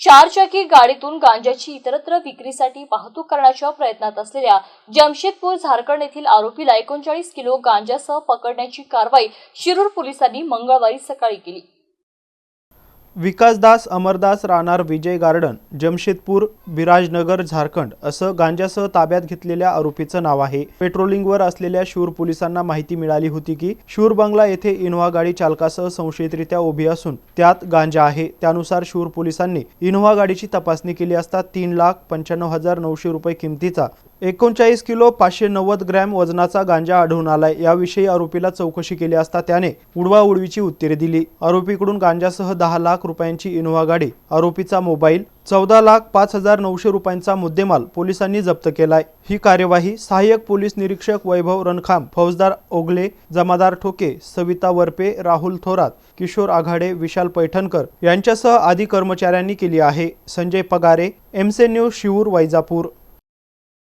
चारचाकी गाडीतून गांजाची इतरत्र विक्रीसाठी वाहतूक करण्याच्या प्रयत्नात असलेल्या जमशेदपूर झारखंड येथील आरोपीला एकोणचाळीस किलो गांजासह पकडण्याची कारवाई शिरूर पोलिसांनी मंगळवारी सकाळी केली. विकासदास अमरदास राहणार विजय गार्डन जमशेदपूर बिराजनगर झारखंड असं गांजासह ताब्यात घेतलेल्या आरोपीचं नाव आहे. पेट्रोलिंगवर असलेल्या शूर पोलिसांना माहिती मिळाली होती की शूर बंगला येथे इनोव्हा गाडी चालकासह संशयितरित्या उभी असून त्यात गांजा आहे. त्यानुसार शूर पोलिसांनी इनोव्हा गाडीची तपासणी केली असता तीन लाख पंच्याण्णव हजार नऊशे रुपये किमतीचा एकोणचाळीस किलो पाचशे नव्वद ग्रॅम वजनाचा गांजा आढळून आलाय. याविषयी आरोपीला चौकशी केली असता त्याने उडवाउडवीची उत्तरे दिली. आरोपीकडून गांजासह दहा लाख रुपयांची इनोव्हा गाडी आरोपीचा मोबाईल चौदा लाख पाच हजार नऊशे रुपयांचा मुद्देमाल पोलिसांनी जप्त केलाय. ही कार्यवाही सहाय्यक पोलीस निरीक्षक वैभव रणखाम फौजदार ओगले जमादार ठोके सविता वरपे राहुल थोरात किशोर आघाडे विशाल पैठणकर यांच्यासह आदी कर्मचाऱ्यांनी केली आहे. संजय पगारे एमसे न्यूज शिवूर वैजापूर.